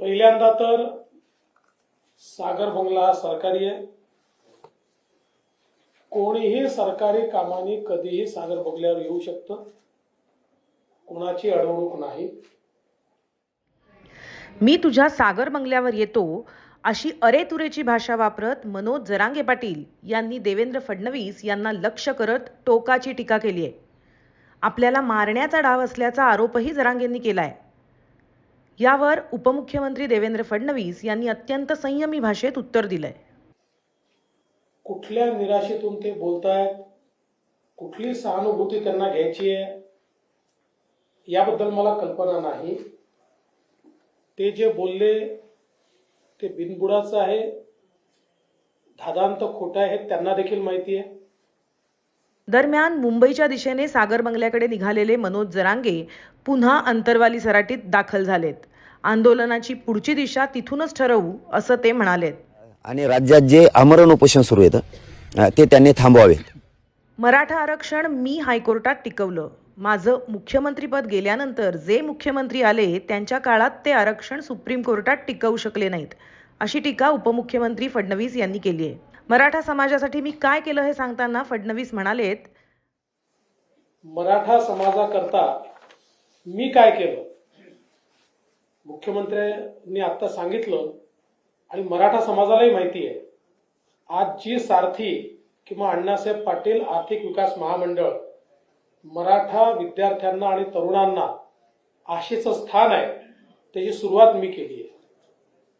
पहिल्यांदा तर सागर बंगला हा सरकारी आहे. कोणीही सरकारी कामाने कधीही सागर बंगल्यावर येऊ शकतं. कोणाची अडवणूक नाही. मी तुझ्या सागर बंगल्यावर येतो अशी अरेतुरेची भाषा वापरत मनोज जरांगे पाटील यांनी देवेंद्र फडणवीस यांना लक्ष करत टोकाची टीका केली आहे. आपल्याला मारण्याचा डाव असल्याचा आरोपही जरांगेंनी केला आहे यावर उपमुख्यमंत्री देवेंद्र फडणवीस यांनी अत्यंत संयमी भाषेत उत्तर दिलंय. कुठल्या निराशेतून ते बोलतायत? कुठली सहानुभूती त्यांना घ्यायची आहे? याबद्दल मला कल्पना नाही. ते जे बोलले ते बिनबुडाचं आहे. धादांत खोटं आहे हे त्यांना देखील माहिती आहे. दरम्यान मुंबईच्या दिशेने सागर बंगल्याकडे निघालेले मनोज जरांगे पुन्हा अंतरवाली सराटीत दाखल झालेत. आंदोलनाची पुढची दिशा तिथूनच ठरवू असं ते म्हणालेत. आणि राज्यात जे आमरण उपोषण सुरू येतं ते त्यांनी थांबवावे मराठा आरक्षण मी हायकोर्टात टिकवलं. माझं मुख्यमंत्रीपद गेल्यानंतर जे मुख्यमंत्री आले त्यांच्या काळात ते आरक्षण सुप्रीम कोर्टात टिकवू शकले नाहीत अशी टीका उपमुख्यमंत्री फडणवीस यांनी केली आहे. मराठा समाजासाठी मी काय केलं हे सांगताना फडणवीस म्हणालेत मराठा समाजाकरता मी काय केलं? मुख्यमंत्र्यांनी आता सांगितलं आणि मराठा समाजालाही माहिती आहे. आज जी सारथी किंवा अण्णासाहेब पाटील आर्थिक विकास महामंडळ मराठा विद्यार्थ्यांना आणि तरुणांना आशेचं स्थान आहे त्याची सुरुवात मी केली आहे.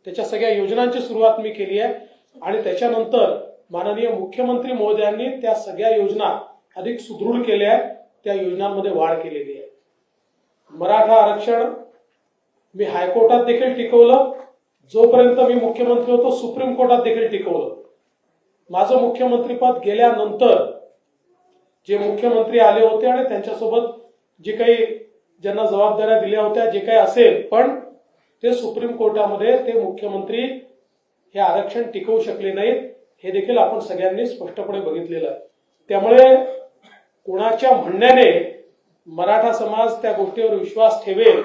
त्याच्या सगळ्या योजनांची सुरुवात मी केली आहे आणि त्याच्यानंतर माननीय मुख्यमंत्री महोदयांनी त्या सगळ्या योजना अधिक सुदृढ केल्या आहेत त्या योजनांमध्ये वाढ केलेली आहे. मराठा आरक्षण मी हायकोर्टात देखील टिकवलं. जोपर्यंत मी मुख्यमंत्री होतो सुप्रीम कोर्टात देखील टिकवलं. माझं मुख्यमंत्रीपद गेल्यानंतर जे मुख्यमंत्री आले होते आणि त्यांच्यासोबत जे काही ज्यांना जबाबदाऱ्या दिल्या होत्या जे काही असेल पण ते सुप्रीम कोर्टामध्ये ते मुख्यमंत्री हे आरक्षण टिकवू शकले नाहीत हे देखील आपण सगळ्यांनी स्पष्टपणे बघितलेलं आहे. त्यामुळे कोणाच्या म्हणण्याने मराठा समाज त्या गोष्टीवर विश्वास ठेवेल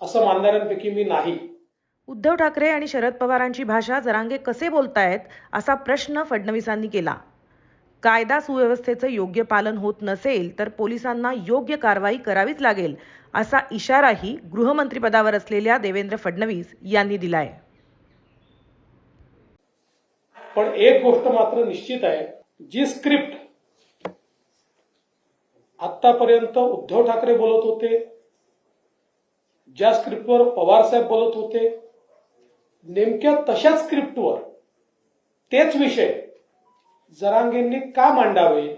असं मानणाऱ्यांपैकी मी नाही. उद्धव ठाकरे आणि शरद पवारांची भाषा जरांगे कसे बोलतायत असा प्रश्न फडणवीसांनी केला. कायदा सुव्यवस्थेचं योग्य पालन होत नसेल तर पोलिसांना योग्य कारवाई करावीच लागेल असा इशाराही गृहमंत्रीपदावर असलेल्या देवेंद्र फडणवीस यांनी दिलाय. पण एक गोष्ट मात्र निश्चित आहे जी स्क्रिप्ट आतापर्यंत उद्धव ठाकरे बोलत होते ज्या स्क्रिप्टवर पवार साहेब बोलत होते नेमक्या तशाच स्क्रिप्टवर तेच विषय जरांगेंनी का मांडावे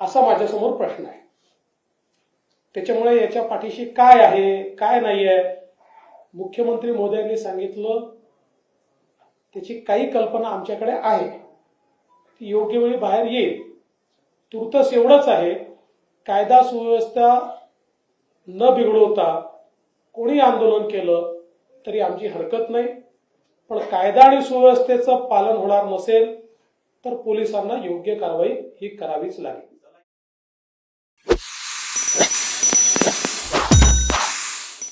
असा माझ्यासमोर प्रश्न आहे. त्याच्यामुळे याच्या पाठीशी काय आहे काय नाही आहे मुख्यमंत्री मोदयांनी सांगितलं त्याची काही कल्पना आमच्याकडे आहे. ती योग्य वेळी बाहेर येईल. तुर्तस एवढंच आहे कायदा सुव्यवस्था न बिघडवता कोणी आंदोलन केलं तरी आमची हरकत नाही. पण कायदा आणि सुव्यवस्थेचं पालन होणार नसेल तर पोलिसांना योग्य कारवाई ही करावीच लागेल.